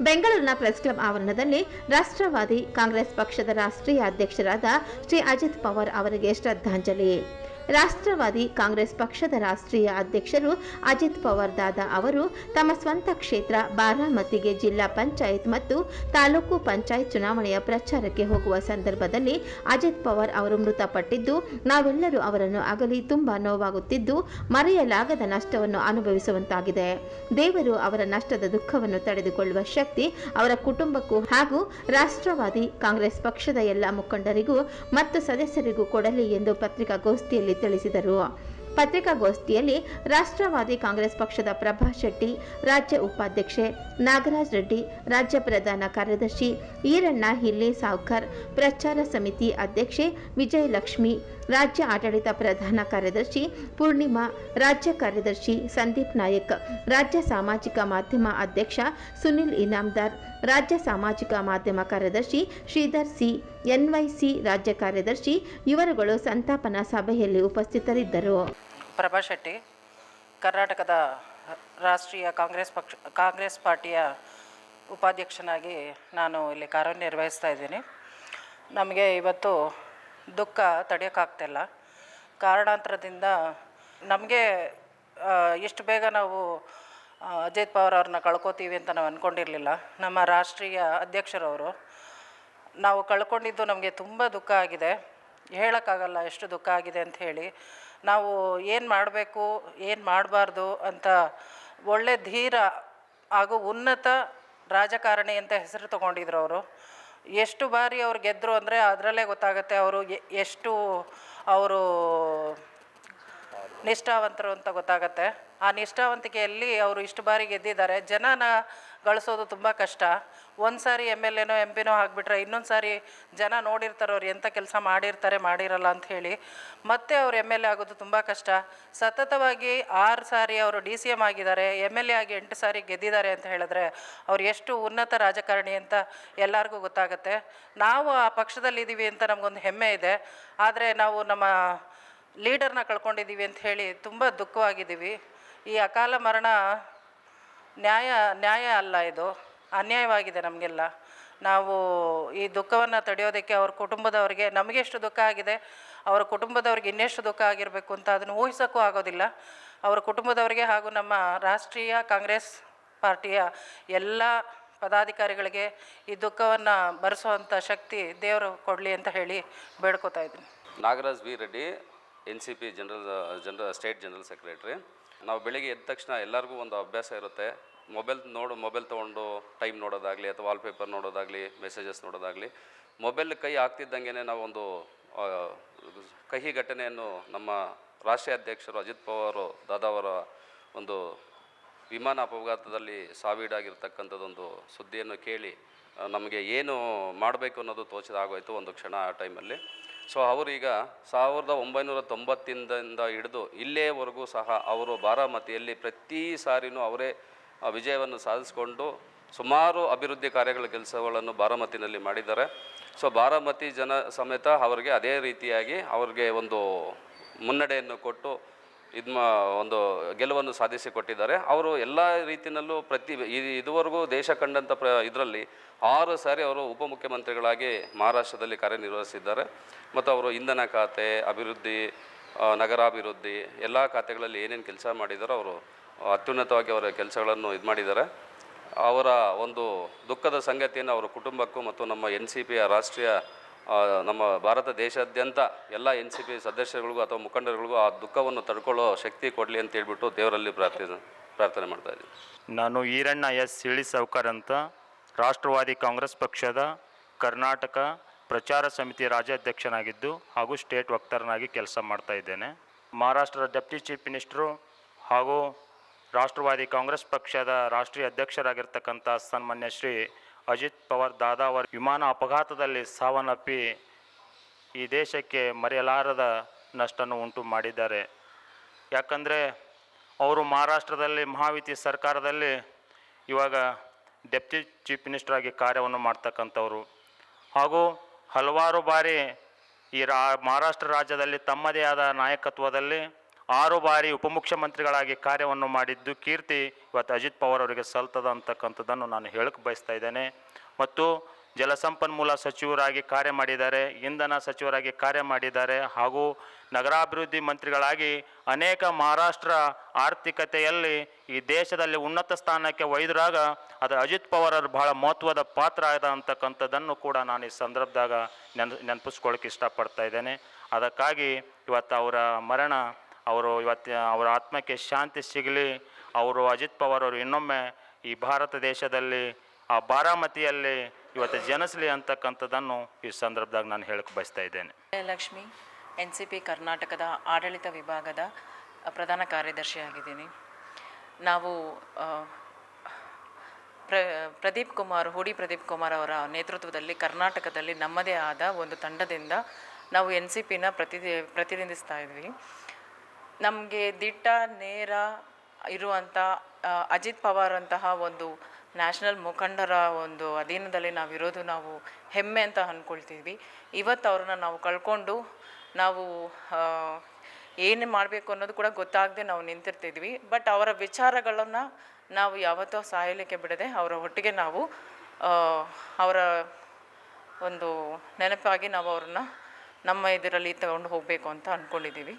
ಬೆಂಗಳೂರಿನ press club ಆವರಣದಲ್ಲಿ ರಾಷ್ಟ್ರವಾದಿ ಕಾಂಗ್ರೆಸ್ ಪಕ್ಷದ ರಾಷ್ಟ್ರೀಯ ಅಧ್ಯಕ್ಷರಾದ ಶ್ರೀ ಅಜಿತ್ ಪವಾರ್ ಅವರಿಗೆ ಶ್ರದ್ಧಾಂಜಲಿ. ರಾಷ್ಟ್ರವಾದಿ ಕಾಂಗ್ರೆಸ್ ಪಕ್ಷದ ರಾಷ್ಟ್ರೀಯ ಅಧ್ಯಕ್ಷರು ಅಜಿತ್ ಪವಾರ್ ದಾದಾ ಅವರು ತಮ್ಮ ಸ್ವಂತ ಕ್ಷೇತ್ರ ಬಾರಾಮತಿಗೆ ಜಿಲ್ಲಾ ಪಂಚಾಯತ್ ಮತ್ತು ತಾಲೂಕು ಪಂಚಾಯತ್ ಚುನಾವಣೆಯ ಪ್ರಚಾರಕ್ಕೆ ಹೋಗುವ ಸಂದರ್ಭದಲ್ಲಿ ಅಜಿತ್ ಪವಾರ್ ಅವರು ಮೃತಪಟ್ಟಿದ್ದು, ನಾವೆಲ್ಲರೂ ಅವರನ್ನು ಅಗಲಿ ತುಂಬಾ ನೋವಾಗುತ್ತಿದ್ದು, ಮರೆಯಲಾಗದ ನಷ್ಟವನ್ನು ಅನುಭವಿಸುವಂತಾಗಿದೆ. ದೇವರು ಅವರ ನಷ್ಟದ ದುಃಖವನ್ನು ತಡೆದುಕೊಳ್ಳುವ ಶಕ್ತಿ ಅವರ ಕುಟುಂಬಕ್ಕೂ ಹಾಗೂ ರಾಷ್ಟ್ರವಾದಿ ಕಾಂಗ್ರೆಸ್ ಪಕ್ಷದ ಎಲ್ಲ ಮುಖಂಡರಿಗೂ ಮತ್ತು ಸದಸ್ಯರಿಗೂ ಕೊಡಲಿ ಎಂದು ಪತ್ರಿಕಾಗೋಷ್ಠಿಯಲ್ಲಿ ತಿಳಿಸಿದರು. ಪತ್ರಿಕಾಗೋಷ್ಠಿಯಲ್ಲಿ ರಾಷ್ಟ್ರವಾದಿ ಕಾಂಗ್ರೆಸ್ ಪಕ್ಷದ ಪ್ರಭಾ ಶೆಟ್ಟಿ, ರಾಜ್ಯ ಉಪಾಧ್ಯಕ್ಷೆ ನಾಗರಾಜ್ ರೆಡ್ಡಿ, ರಾಜ್ಯ ಪ್ರಧಾನ ಕಾರ್ಯದರ್ಶಿ ಈರಣ್ಣ ಹಿಲ್ಲಿ ಸಾವ್ಕರ್, ಪ್ರಚಾರ ಸಮಿತಿ ಅಧ್ಯಕ್ಷೆ ವಿಜಯಲಕ್ಷ್ಮಿ, ರಾಜ್ಯ ಆಡಳಿತ ಪ್ರಧಾನ ಕಾರ್ಯದರ್ಶಿ ಪೂರ್ಣಿಮಾ, ರಾಜ್ಯ ಕಾರ್ಯದರ್ಶಿ ಸಂದೀಪ್ ನಾಯಕ್, ರಾಜ್ಯ ಸಾಮಾಜಿಕ ಮಾಧ್ಯಮ ಅಧ್ಯಕ್ಷ ಸುನಿಲ್ ಇನಾಮ್ದಾರ್, ರಾಜ್ಯ ಸಾಮಾಜಿಕ ಮಾಧ್ಯಮ ಕಾರ್ಯದರ್ಶಿ ಶ್ರೀಧರ್ ಸಿ ಎನ್ವೈಸಿ ರಾಜ್ಯ ಕಾರ್ಯದರ್ಶಿ, ಇವರುಗಳು ಸಂತಾಪನಾ ಸಭೆಯಲ್ಲಿ ಉಪಸ್ಥಿತರಿದ್ದರು. ಪ್ರಭಾ ಶೆಟ್ಟಿ, ಕರ್ನಾಟಕದ ರಾಷ್ಟ್ರೀಯ ಕಾಂಗ್ರೆಸ್ ಪಕ್ಷ, ಕಾಂಗ್ರೆಸ್ ಪಾರ್ಟಿಯ ಉಪಾಧ್ಯಕ್ಷನಾಗಿ ನಾನು ಇಲ್ಲಿ ಕಾರ್ಯನಿರ್ವಹಿಸ್ತಾ ಇದ್ದೀನಿ. ನಮಗೆ ಇವತ್ತು ದುಃಖ ತಡೆಯೋಕ್ಕಾಗ್ತಿಲ್ಲ. ಕಾರಣಾಂತರದಿಂದ ನಮಗೆ ಇಷ್ಟು ಬೇಗ ನಾವು ಅಜಿತ್ ಪವಾರ್ ಅವ್ರನ್ನ ಕಳ್ಕೊತೀವಿ ಅಂತ ನಾವು ಅಂದ್ಕೊಂಡಿರಲಿಲ್ಲ ನಮ್ಮ ರಾಷ್ಟ್ರೀಯ ಅಧ್ಯಕ್ಷರವರು, ನಾವು ಕಳ್ಕೊಂಡಿದ್ದು ನಮಗೆ ತುಂಬ ದುಃಖ ಆಗಿದೆ. ಹೇಳೋಕ್ಕಾಗಲ್ಲ ಎಷ್ಟು ದುಃಖ ಆಗಿದೆ ಅಂತ ಹೇಳಿ ನಾವು ಏನು ಮಾಡಬೇಕು, ಏನು ಮಾಡಬಾರ್ದು ಅಂತ ಒಳ್ಳೆ ಧೀರ ಹಾಗೂ ಉನ್ನತ ರಾಜಕಾರಣಿ ಅಂತ ಹೆಸರು ತಗೊಂಡಿದ್ರು ಅವರು. ಎಷ್ಟು ಬಾರಿ ಅವ್ರು ಗೆದ್ದರು ಅಂದರೆ ಅದರಲ್ಲೇ ಗೊತ್ತಾಗುತ್ತೆ ಅವರು ಎಷ್ಟು ಅವರು ನಿಷ್ಠಾವಂತರು ಅಂತ ಗೊತ್ತಾಗತ್ತೆ. ಆ ನಿಷ್ಠಾವಂತಿಕೆಯಲ್ಲಿ ಅವರು ಇಷ್ಟು ಬಾರಿ ಗೆದ್ದಿದ್ದಾರೆ. ಜನನ ಗಳಿಸೋದು ತುಂಬ ಕಷ್ಟ. ಒಂದು ಸಾರಿ ಎಂ ಎಲ್ ಎನೋ ಎಂ ಪಿನೋ ಆಗಿಬಿಟ್ರೆ ಇನ್ನೊಂದು ಸಾರಿ ಜನ ನೋಡಿರ್ತಾರೆ ಅವ್ರು ಎಂಥ ಕೆಲಸ ಮಾಡಿರ್ತಾರೆ, ಮಾಡಿರಲ್ಲ ಅಂತ ಹೇಳಿ. ಮತ್ತೆ ಅವ್ರು ಎಂ ಎಲ್ ಎ ಆಗೋದು ತುಂಬ ಕಷ್ಟ. ಸತತವಾಗಿ ಆರು ಸಾರಿ ಅವರು ಡಿ ಸಿ ಎಂ ಆಗಿದ್ದಾರೆ. ಎಂ ಎಲ್ ಎ ಆಗಿ ಎಂಟು ಸಾರಿ ಗೆದ್ದಿದ್ದಾರೆ ಅಂತ ಹೇಳಿದ್ರೆ ಅವ್ರು ಎಷ್ಟು ಉನ್ನತ ರಾಜಕಾರಣಿ ಅಂತ ಎಲ್ಲರಿಗೂ ಗೊತ್ತಾಗುತ್ತೆ. ನಾವು ಆ ಪಕ್ಷದಲ್ಲಿದ್ದೀವಿ ಅಂತ ನಮಗೊಂದು ಹೆಮ್ಮೆ ಇದೆ. ಆದರೆ ನಾವು ನಮ್ಮ ಲೀಡರ್ನ ಕಳ್ಕೊಂಡಿದ್ದೀವಿ ಅಂತ ಹೇಳಿ ತುಂಬ ದುಃಖವಾಗಿದ್ದೀವಿ. ಈ ಅಕಾಲ ಮರಣ ನ್ಯಾಯ ನ್ಯಾಯ ಅಲ್ಲ ಇದು. ಅನ್ಯಾಯವಾಗಿದೆ ನಮಗೆಲ್ಲ. ನಾವು ಈ ದುಃಖವನ್ನು ತಡೆಯೋದಕ್ಕೆ ಅವ್ರ ಕುಟುಂಬದವರಿಗೆ ನಮಗೆ ಎಷ್ಟು ದುಃಖ ಆಗಿದೆ, ಅವರ ಕುಟುಂಬದವ್ರಿಗೆ ಇನ್ನೆಷ್ಟು ದುಃಖ ಆಗಿರಬೇಕು ಅಂತ ಅದನ್ನು ಊಹಿಸೋಕ್ಕೂ ಆಗೋದಿಲ್ಲ. ಅವರ ಕುಟುಂಬದವರಿಗೆ ಹಾಗೂ ನಮ್ಮ ರಾಷ್ಟ್ರೀಯ ಕಾಂಗ್ರೆಸ್ ಪಾರ್ಟಿಯ ಎಲ್ಲ ಪದಾಧಿಕಾರಿಗಳಿಗೆ ಈ ದುಃಖವನ್ನು ಭರಿಸುವಂಥ ಶಕ್ತಿ ದೇವರು ಕೊಡಲಿ ಅಂತ ಹೇಳಿ ಬೇಡ್ಕೋತಾ ಇದ್ದೀನಿ. Nagaraj B Reddy N C P general general state general secretary. ನಾವು ಬೆಳಿಗ್ಗೆ ಎದ್ದ ತಕ್ಷಣ ಎಲ್ಲರಿಗೂ ಒಂದು ಅಭ್ಯಾಸ ಇರುತ್ತೆ. ಮೊಬೈಲ್ ನೋಡು, ಮೊಬೈಲ್ ತೊಗೊಂಡು ಟೈಮ್ ನೋಡೋದಾಗಲಿ ಅಥವಾ ವಾಲ್ಪೇಪರ್ ನೋಡೋದಾಗಲಿ, ಮೆಸೇಜಸ್ ನೋಡೋದಾಗಲಿ, ಮೊಬೈಲ್ ಕೈ ಆಗ್ತಿದ್ದಂಗೆ ನಾವು ಒಂದು ಕಹಿ ಘಟನೆಯನ್ನು ನಮ್ಮ ರಾಷ್ಟ್ರೀಯ ಅಧ್ಯಕ್ಷರು ಅಜಿತ್ ಪವಾರ್ ದಾದಾವರ ಒಂದು ವಿಮಾನ ಅಪಘಾತದಲ್ಲಿ ಸಾವಿಡಾಗಿರ್ತಕ್ಕಂಥದ್ದೊಂದು ಸುದ್ದಿಯನ್ನು ಕೇಳಿ, ನಮಗೆ ಏನು ಮಾಡಬೇಕು ಅನ್ನೋದು ತೋಚಿದಾಗೋಯಿತು ಒಂದು ಕ್ಷಣ ಆ ಟೈಮಲ್ಲಿ ಸೊ ಅವರೀಗ ಸಾವಿರದ ಒಂಬೈನೂರ ತೊಂಬತ್ತಿಂದ ಹಿಡಿದು ಇಲ್ಲೇವರೆಗೂ ಸಹ ಅವರು ಬಾರಾಮತಿಯಲ್ಲಿ ಪ್ರತಿ ಸಾರಿನೂ ಅವರೇ ವಿಜಯವನ್ನು ಸಾಧಿಸಿಕೊಂಡು ಸುಮಾರು ಅಭಿವೃದ್ಧಿ ಕಾರ್ಯಗಳ ಕೆಲಸಗಳನ್ನು ಬಾರಾಮತಿನಲ್ಲಿ ಮಾಡಿದ್ದಾರೆ. ಸೊ ಬಾರಾಮತಿ ಜನ ಸಮೇತ ಅವರಿಗೆ ಅದೇ ರೀತಿಯಾಗಿ ಅವ್ರಿಗೆ ಒಂದು ಮುನ್ನಡೆಯನ್ನು ಕೊಟ್ಟು ಇದು ಒಂದು ಗೆಲುವನ್ನು ಸಾಧಿಸಿಕೊಟ್ಟಿದ್ದಾರೆ. ಅವರು ಎಲ್ಲ ರೀತಿಯಲ್ಲೂ ಪ್ರತಿ ಇದುವರೆಗೂ ದೇಶ ಕಂಡಂಥ ಪ್ರ, ಇದರಲ್ಲಿ ಆರು ಸಾರಿ ಅವರು ಉಪಮುಖ್ಯಮಂತ್ರಿಗಳಾಗಿ ಮಹಾರಾಷ್ಟ್ರದಲ್ಲಿ ಕಾರ್ಯನಿರ್ವಹಿಸಿದ್ದಾರೆ. ಮತ್ತು ಅವರು ಇಂಧನ ಖಾತೆ, ಅಭಿವೃದ್ಧಿ ನಗರಾಭಿವೃದ್ಧಿ, ಎಲ್ಲ ಖಾತೆಗಳಲ್ಲಿ ಏನೇನು ಕೆಲಸ ಮಾಡಿದಾರೋ ಅವರು ಅತ್ಯುನ್ನತವಾಗಿ ಅವರ ಕೆಲಸಗಳನ್ನು ಇದು ಮಾಡಿದ್ದಾರೆ. ಅವರ ಒಂದು ದುಃಖದ ಸಂಗತಿಯನ್ನು ಅವರ ಕುಟುಂಬಕ್ಕೂ ಮತ್ತು ನಮ್ಮ ಎನ್ ಸಿ ಪಿಯ ರಾಷ್ಟ್ರೀಯ ನಮ್ಮ ಭಾರತ ದೇಶಾದ್ಯಂತ ಎಲ್ಲ ಎನ್ ಸಿ ಪಿ ಸದಸ್ಯರುಗಳಿಗೂ ಅಥವಾ ಮುಖಂಡರುಗಳಿಗೂ ಆ ದುಃಖವನ್ನು ತಡ್ಕೊಳ್ಳೋ ಶಕ್ತಿ ಕೊಡಲಿ ಅಂತ ಹೇಳ್ಬಿಟ್ಟು ದೇವರಲ್ಲಿ ಪ್ರಾರ್ಥನೆ ಪ್ರಾರ್ಥನೆ ಮಾಡ್ತಾ ಇದ್ದೀನಿ. ನಾನು ಈರಣ್ಣ ಎಸ್ ಸಿಳಿ ಸಾವ್ಕರ್ ಅಂತ ರಾಷ್ಟ್ರವಾದಿ ಕಾಂಗ್ರೆಸ್ ಪಕ್ಷದ ಕರ್ನಾಟಕ ಪ್ರಚಾರ ಸಮಿತಿ ರಾಜ್ಯಾಧ್ಯಕ್ಷನಾಗಿದ್ದು ಹಾಗೂ ಸ್ಟೇಟ್ ವಕ್ತಾರನಾಗಿ ಕೆಲಸ ಮಾಡ್ತಾ ಇದ್ದೇನೆ. ಮಹಾರಾಷ್ಟ್ರದ ಡೆಪ್ಟಿ ಚೀಫ್ ಮಿನಿಸ್ಟ್ರು ಹಾಗೂ ರಾಷ್ಟ್ರವಾದಿ ಕಾಂಗ್ರೆಸ್ ಪಕ್ಷದ ರಾಷ್ಟ್ರೀಯ ಅಧ್ಯಕ್ಷರಾಗಿರ್ತಕ್ಕಂಥ ಸನ್ಮಾನ್ಯ ಶ್ರೀ ಅಜಿತ್ ಪವಾರ್ ದಾದಾ ಅವರ ವಿಮಾನ ಅಪಘಾತದಲ್ಲಿ ಸಾವನ್ನಪ್ಪಿ ಈ ದೇಶಕ್ಕೆ ಮರೆಯಲಾರದ ನಷ್ಟವನ್ನು ಉಂಟು ಮಾಡಿದ್ದಾರೆ. ಯಾಕಂದರೆ ಅವರು ಮಹಾರಾಷ್ಟ್ರದಲ್ಲಿ ಮಹಾವಿತಿ ಸರ್ಕಾರದಲ್ಲಿ ಇವಾಗ ಡೆಪ್ಟಿ ಚೀಫ್ ಮಿನಿಸ್ಟರ್ ಆಗಿ ಕಾರ್ಯವನ್ನು ಮಾಡ್ತಕ್ಕಂಥವ್ರು. ಹಾಗೂ ಹಲವಾರು ಬಾರಿ ಈ ರಾ ಮಹಾರಾಷ್ಟ್ರ ರಾಜ್ಯದಲ್ಲಿ ತಮ್ಮದೇ ಆದ ನಾಯಕತ್ವದಲ್ಲಿ ಆರು ಬಾರಿ ಉಪಮುಖ್ಯಮಂತ್ರಿಗಳಾಗಿ ಕಾರ್ಯವನ್ನು ಮಾಡಿದ್ದು ಕೀರ್ತಿ ಇವತ್ತು ಅಜಿತ್ ಪವಾರ್ ಅವರಿಗೆ ಸಲ್ತದ ಅಂತಕ್ಕಂಥದ್ದನ್ನು ನಾನು ಹೇಳಕ್ಕೆ ಬಯಸ್ತಾ ಇದ್ದೇನೆ. ಮತ್ತು ಜಲಸಂಪನ್ಮೂಲ ಸಚಿವರಾಗಿ ಕಾರ್ಯ ಮಾಡಿದ್ದಾರೆ, ಇಂಧನ ಸಚಿವರಾಗಿ ಕಾರ್ಯ ಮಾಡಿದ್ದಾರೆ ಹಾಗೂ ನಗರಾಭಿವೃದ್ಧಿ ಮಂತ್ರಿಗಳಾಗಿ ಅನೇಕ ಮಹಾರಾಷ್ಟ್ರ ಆರ್ಥಿಕತೆಯಲ್ಲಿ ಈ ದೇಶದಲ್ಲಿ ಉನ್ನತ ಸ್ಥಾನಕ್ಕೆ ಒಯ್ದ್ರಾಗ ಅದು ಅಜಿತ್ ಪವಾರ್ ಅವರು ಬಹಳ ಮಹತ್ವದ ಪಾತ್ರ ಆದ ಅಂತಕ್ಕಂಥದ್ದನ್ನು ಕೂಡ ನಾನು ಈ ಸಂದರ್ಭದಾಗ ನೆನ್ ನೆನಪಿಸ್ಕೊಳ್ಳೋಕೆ ಇಷ್ಟಪಡ್ತಾ ಇದ್ದೇನೆ. ಅದಕ್ಕಾಗಿ ಇವತ್ತು ಅವರ ಮರಣ ಅವರು ಇವತ್ತು, ಅವರ ಆತ್ಮಕ್ಕೆ ಶಾಂತಿ ಸಿಗಲಿ. ಅವರು ಅಜಿತ್ ಪವಾರ್ ಅವರು ಇನ್ನೊಮ್ಮೆ ಈ ಭಾರತ ದೇಶದಲ್ಲಿ, ಆ ಬಾರಾಮತಿಯಲ್ಲಿ ಇವತ್ತು ಜನಿಸಲಿ ಅಂತಕ್ಕಂಥದ್ದನ್ನು ಈ ಸಂದರ್ಭದಾಗ ನಾನು ಹೇಳಕ್ಕೆ ಬಯಸ್ತಾ ಇದ್ದೇನೆ. ಲಕ್ಷ್ಮಿ ಎನ್ ಸಿ ಪಿ ಕರ್ನಾಟಕದ ಆಡಳಿತ ವಿಭಾಗದ ಪ್ರಧಾನ ಕಾರ್ಯದರ್ಶಿಯಾಗಿದ್ದೀನಿ. ನಾವು ಪ್ರ, ಪ್ರದೀಪ್ ಕುಮಾರ್, ಹೂಡಿ ಪ್ರದೀಪ್ ಕುಮಾರ್ ಅವರ ನೇತೃತ್ವದಲ್ಲಿ ಕರ್ನಾಟಕದಲ್ಲಿ ನಮ್ಮದೇ ಆದ ಒಂದು ತಂಡದಿಂದ ನಾವು ಎನ್ ಸಿ ಪಿನ ಪ್ರತಿ ಪ್ರತಿನಿಧಿಸ್ತಾ ಇದ್ವಿ. ನಮಗೆ ದಿಟ್ಟ, ನೇರ ಇರುವಂಥ ಅಜಿತ್ ಪವಾರ್ ಅಂತಹ ಒಂದು ನ್ಯಾಷನಲ್ ಮುಖಂಡರ ಒಂದು ಅಧೀನದಲ್ಲಿ ನಾವಿರೋದು ನಾವು ಹೆಮ್ಮೆ ಅಂತ ಅಂದ್ಕೊಳ್ತೀವಿ ಇವತ್ತು ಅವ್ರನ್ನ ನಾವು ಕಳ್ಕೊಂಡು ನಾವು ಏನು ಮಾಡಬೇಕು ಅನ್ನೋದು ಕೂಡ ಗೊತ್ತಾಗದೆ ನಾವು ನಿಂತಿರ್ತಿದ್ವಿ. ಬಟ್ ಅವರ ವಿಚಾರಗಳನ್ನು ನಾವು ಯಾವತ್ತೋ ಸಾಯಲಿಕ್ಕೆ ಬಿಡದೆ ಅವರ ಒಟ್ಟಿಗೆ ನಾವು ಅವರ ಒಂದು ನೆನಪಾಗಿ ನಾವು ಅವ್ರನ್ನ ನಮ್ಮ ಇದರಲ್ಲಿ ತಗೊಂಡು ಹೋಗಬೇಕು ಅಂತ ಅಂದ್ಕೊಂಡಿದ್ದೀವಿ